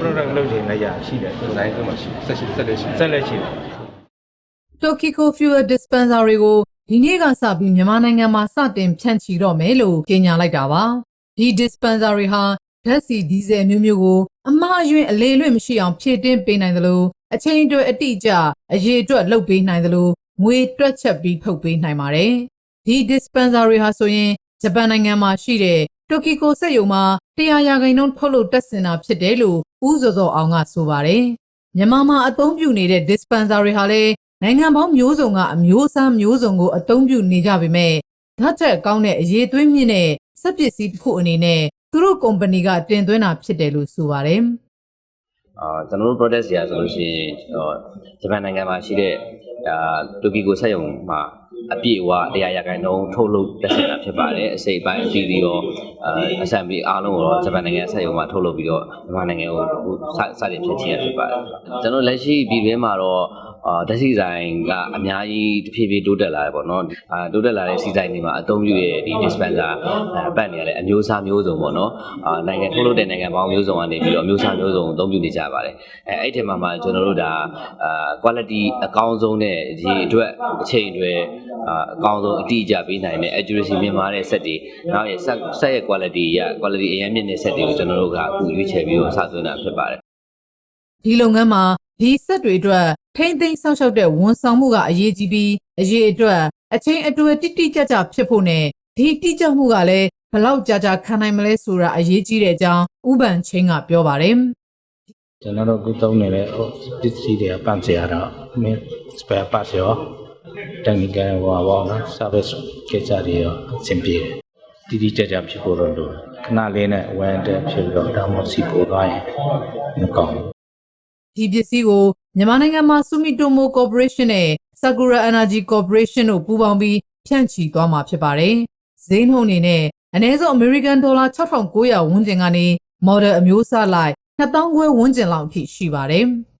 product လုပ်ချင်လည်းရရှိတယ်ဒီဇိုင်းဆိုမှရှိဆက်ရှိဆက်လက်ရှိဆက်လက်ရှိတယ် Tokiko Fuel Dispensary ကိုဒီနေ့ကစပြီးမြန်မာနိုင်ငံမှာစတင်ဖြန့်ချီတော့မယ်လို့ကြေညာလိုက်တာပါ။ဒီ dispensary ဟာဓာတ်ဆီဒီဇယ်မျိုးမျိုးကိုအမှားအယွင်းအလေလွင့်မရှိအောင်ဖြည့်တင်းပေးနိုင်သလိုအချိန်အတွက်အတိအကျအရေးအတွက်လုပ်ပေးနိုင်သလိုငွေတွက်ချက်ပြီးထုတ်ပေးနိုင်ပါတယ်။ဒီ dispensary ဟာဆိုရင်ဂျပန်နိုင်ငံမှာရှိတဲ့ Tokiko စက်ရုံမှာ100ရာခိုင်နှုန်းထုတ်လုပ်တက်စင်တာဖြစ်တယ်လို့ဦးစောစောအောင်ကဆိုပါတယ်။မြန်မာမှာအသုံးပြုနေတဲ့ dispensary ဟာလည်းနိုင်ငံပေါင်းမျိုးစုံကအမျိုးအစားမျိုးစုံကိုအသုံးပြုနေကြပေမဲ့ဓာတ်ချက်ကောင်းတဲ့အရေးသွေးမြင့်တဲ့စက်ပစ္စည်းတစ်ခုအနေနဲ့သူတို့ကုမ္ပဏီကတင်သွင်းတာဖြစ်တယ်လို့ဆိုပါတယ် အာကျွန်တော်တို့ product တွေဆိုလို့ရှိရင်ဟိုဂျပန်နိုင်ငံမှာရှိတဲ့အာတိုကီကိုစက်ရုံမှာအပြည့်အဝတရားရခိုင်နှုန်းထုတ်လုပ်တက်ဆင်တာဖြစ်ပါတယ်အစိပ်ပိုင်းအသီးသီးရောအာအဆန်ပြီးအားလုံးကိုတော့ဂျပန်နိုင်ငံစက်ရုံမှာထုတ်လုပ်ပြီးတော့မြန်မာနိုင်ငံကိုအခုစစတင်ဖြစ်ချင်းရဖြစ်ပါတယ်ကျွန်တော်လက်ရှိပြည်တွင်းမှာတော့ အာဓာတ်ဆီဆိုင်ကအများကြီးတဖြည်းဖြည်းတိုးတက်လာတယ်ပေါ့နော်အာတိုးတက်လာတဲ့ဆီဆိုင်တွေမှာအသုံးပြုတဲ့ဒီ dispenser အဲပတ်နေရတဲ့အမျိုးအစားမျိုးစုံပေါ့နော်အာနိုင်ငံထုတ်လုပ်တဲ့နိုင်ငံပေါင်းမျိုးစုံကနေပြီးတော့အမျိုးအစားမျိုးစုံအသုံးပြုနေကြပါတယ်အဲအဲ့ဒီမှာမှကျွန်တော်တို့ဒါအာ quality အကောင်းဆုံးနဲ့ဒီအတွက်အချိန်တွေအာအကောင်းဆုံးအတိအကျပေးနိုင်တဲ့ accuracy မြင့်မားတဲ့ set တွေနောက်ရဲ့ set set ရဲ့ quality ရ quality အရင်မြင့်တဲ့ set တွေကိုကျွန်တော်တို့ကအခုရွေးချယ်ပြီးတော့စသွင်းတာဖြစ်ပါတယ်။ဒီလုပ်ငန်းမှာ ဒီစက်တွေအတွက်ထိမ့်သိမ်းဆောက်ရှောက်တဲ့ဝန်ဆောင်မှုကအရေးကြီးပြီးအရေးအတွက်အချိန်အတွေ့တိတိကျကျဖြစ်ဖို့နဲ့ဒီတိကျမှုကလည်းဘလောက်ကြာကြာခံနိုင်မလဲဆိုတာအရေးကြီးတဲ့အကြောင်းဥပန်ချင်းကပြောပါတယ်ကျွန်တော်တို့အခုသုံးနေတဲ့ဟိုပစ္စည်းတွေကပန့်စရာတော့မင်း spare parts ရော technical ဟောပါတော့ service ကိစ္စတွေရောအဆင်ပြေတယ်တိတိကျကျဖြစ်ဖို့တော့လိုတယ်ခဏလေးနဲ့ one day ဖြစ်ပြီးတော့ဒါမှမဟုတ်စီပို့သွားရင်မကောင်းဘူး ဒီပစ္စည်းကိုမြန်မာနိုင်ငံမှာ Sumitomo Corporation နဲ့ Sakura Energy Corporation တို့ပူးပေါင်းပြီးဖြန့်ချီသွားမှာဖြစ်ပါတယ်။ဈေးနှုန်းအနေနဲ့အနည်းဆုံး American Dollar 6900ဝန်းကျင်ကနေ model အမျိုးအစားလိုက်2000ခွဲဝန်းကျင်လောက်အထိရှိပါတယ်။